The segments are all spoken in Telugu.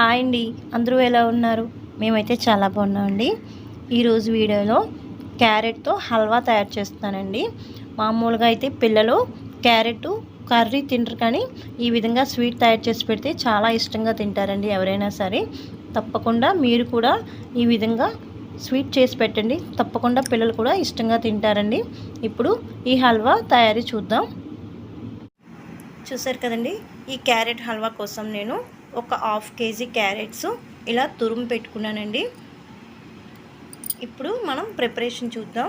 హాయ్ అండి. అందరూ ఎలా ఉన్నారు? మేమైతే చాలా బాగున్నామండి. ఈరోజు వీడియోలో క్యారెట్తో హల్వా తయారు చేస్తానండి మామూలుగా అయితే పిల్లలు క్యారెట్ కర్రీ తింటారు కానీ ఈ విధంగా స్వీట్ తయారు చేసి పెడితే చాలా ఇష్టంగా తింటారండి ఎవరైనా సరే. తప్పకుండా మీరు కూడా ఈ విధంగా స్వీట్ చేసి పెట్టండి. తప్పకుండా పిల్లలు కూడా ఇష్టంగా తింటారండి. ఇప్పుడు ఈ హల్వా తయారీ చూద్దాం. చూసారు కదండి ఈ క్యారెట్ హల్వా కోసం నేను ఒక హాఫ్ కేజీ క్యారెట్స్ ఇలా తురుము పెట్టుకున్నానండి. ఇప్పుడు మనం ప్రిపరేషన్ చూద్దాం.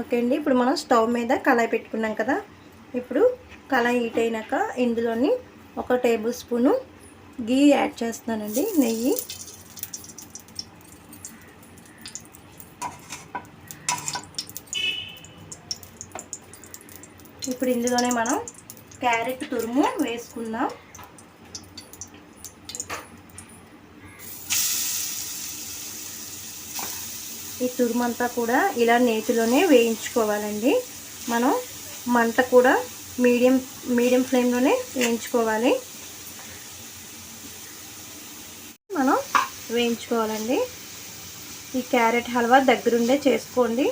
ఓకే అండి ఇప్పుడు మనం స్టవ్ మీద కళాయి పెట్టుకున్నాం కదా. ఇప్పుడు కళాయి హీట్ అయినాక ఇందులోని ఒక టేబుల్ స్పూను గీ యాడ్ చేస్తున్నానండి నెయ్యి. ఇప్పుడు ఇందులోనే మనం క్యారెట్ తురుము వేసుకుందాం. ఈ తురుమంతా కూడా ఇలా నేతిలోనే వేయించుకోవాలండి. మనం మంట కూడా మీడియం మీడియం ఫ్లేమ్లోనే వేయించుకోవాలి. మనం వేయించుకోవాలండి. ఈ క్యారెట్ హల్వా దగ్గరుండే చేసుకోండి.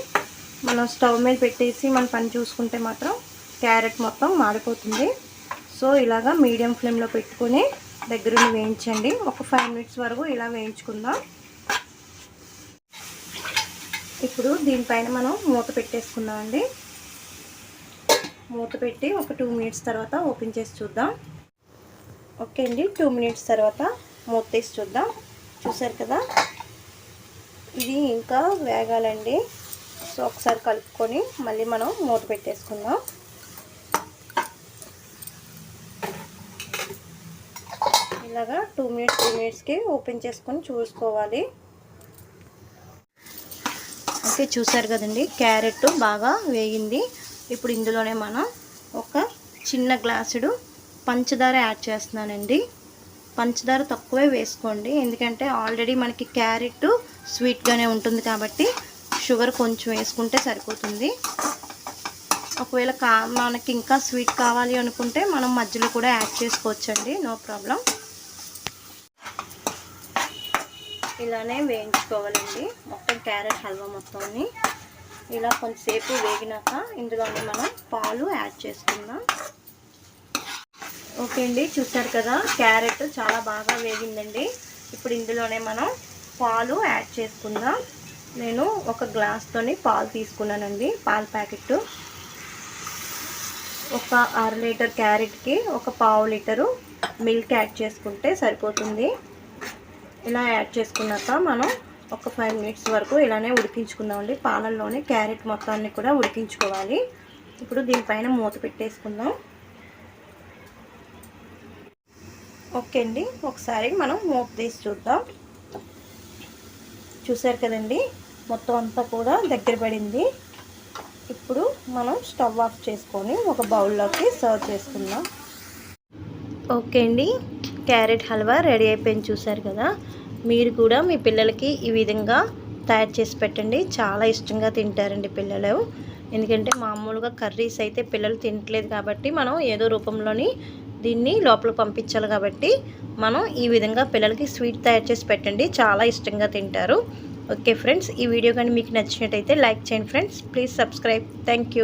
మనం స్టవ్ మీద పెట్టేసి మన పని చూసుకుంటే మాత్రం క్యారెట్ మొత్తం మాడిపోతుంది. సో ఇలాగా మీడియం ఫ్లేమ్లో పెట్టుకొని దగ్గరుండి వేయించండి. ఒక ఫైవ్ మినిట్స్ వరకు ఇలా వేయించుకుందాం. ఇప్పుడు దీనిపైన మనం మూత పెట్టేసుకుందామండి మూత పెట్టి ఒక టూ మినిట్స్ తర్వాత ఓపెన్ చేసి చూద్దాం. ఓకే అండి టూ మినిట్స్ తర్వాత మూత తీసి చూద్దాం. చూసారు కదా? ఇది ఇంకా వేగాలండి. సో ఒకసారి కలుపుకొని మళ్ళీ మనం మూత పెట్టేసుకుందాం. ఇలాగా టూ మినిట్స్ టూ మినిట్స్కి ఓపెన్ చేసుకొని చూసుకోవాలి. ఓకే చూసారు కదండి. క్యారెట్ బాగా వేగింది. ఇప్పుడు ఇందులోనే మనం ఒక చిన్న గ్లాసుడు పంచదార యాడ్ చేస్తున్నానండి. పంచదార తక్కువే వేసుకోండి. ఎందుకంటే ఆల్రెడీ మనకి క్యారెట్ స్వీట్గానే ఉంటుంది కాబట్టి షుగర్ కొంచెం వేసుకుంటే సరిపోతుంది. ఒకవేళ కా మనకి ఇంకా స్వీట్ కావాలి అనుకుంటే మనం మధ్యలో కూడా యాడ్ చేసుకోవచ్చండి. No problem. ఇలానే వేయించుకోవాలండి. మొత్తం క్యారెట్ హల్వా మొత్తాన్ని. ఇలా కొంతసేపు వేగినాక ఇందులోనే మనం పాలు యాడ్ చేసుకుందాం. ఓకే అండి చూసారు కదా క్యారెట్ చాలా బాగా వేగిందండి. ఇప్పుడు ఇందులోనే మనం పాలు యాడ్ చేసుకుందాం. నేను ఒక గ్లాస్తోని పాలు తీసుకున్నానండి పాల ప్యాకెట్ ఒక అర లీటర్ క్యారెట్కి ఒక పావు లీటరు మిల్క్ యాడ్ చేసుకుంటే సరిపోతుంది. ఇలా యాడ్ చేసుకున్నాక మనం ఒక ఫైవ్ మినిట్స్ వరకు ఇలానే ఉడికించుకుందామండి. పాలల్లోనే క్యారెట్ మొత్తాన్ని కూడా ఉడికించుకోవాలి. ఇప్పుడు దీనిపైన మూత పెట్టేసుకుందాం. ఓకే అండి ఒకసారి మనం మూత తీసి చూద్దాం. చూసారు కదండి మొత్తం అంతా కూడా దగ్గర పడింది. ఇప్పుడు మనం స్టవ్ ఆఫ్ చేసుకొని ఒక బౌల్లోకి సర్వ్ చేసుకుందాం. ఓకే అండి క్యారెట్ హల్వా రెడీ అయిపోయింది చూసారు కదా. మీరు కూడా మీ పిల్లలకి ఈ విధంగా తయారు చేసి పెట్టండి. చాలా ఇష్టంగా తింటారండి పిల్లలు. ఎందుకంటే మామూలుగా కర్రీస్ అయితే పిల్లలు తినట్లేదు కాబట్టి మనం ఏదో రూపంలోని దీన్ని లోపల పంపించాలి కాబట్టి మనం ఈ విధంగా పిల్లలకి స్వీట్ తయారు చేసి పెట్టండి. చాలా ఇష్టంగా తింటారు. ఓకే ఫ్రెండ్స్ ఈ వీడియో కానీ మీకు నచ్చినట్టయితే లైక్ చేయండి ఫ్రెండ్స్. Please subscribe. థ్యాంక్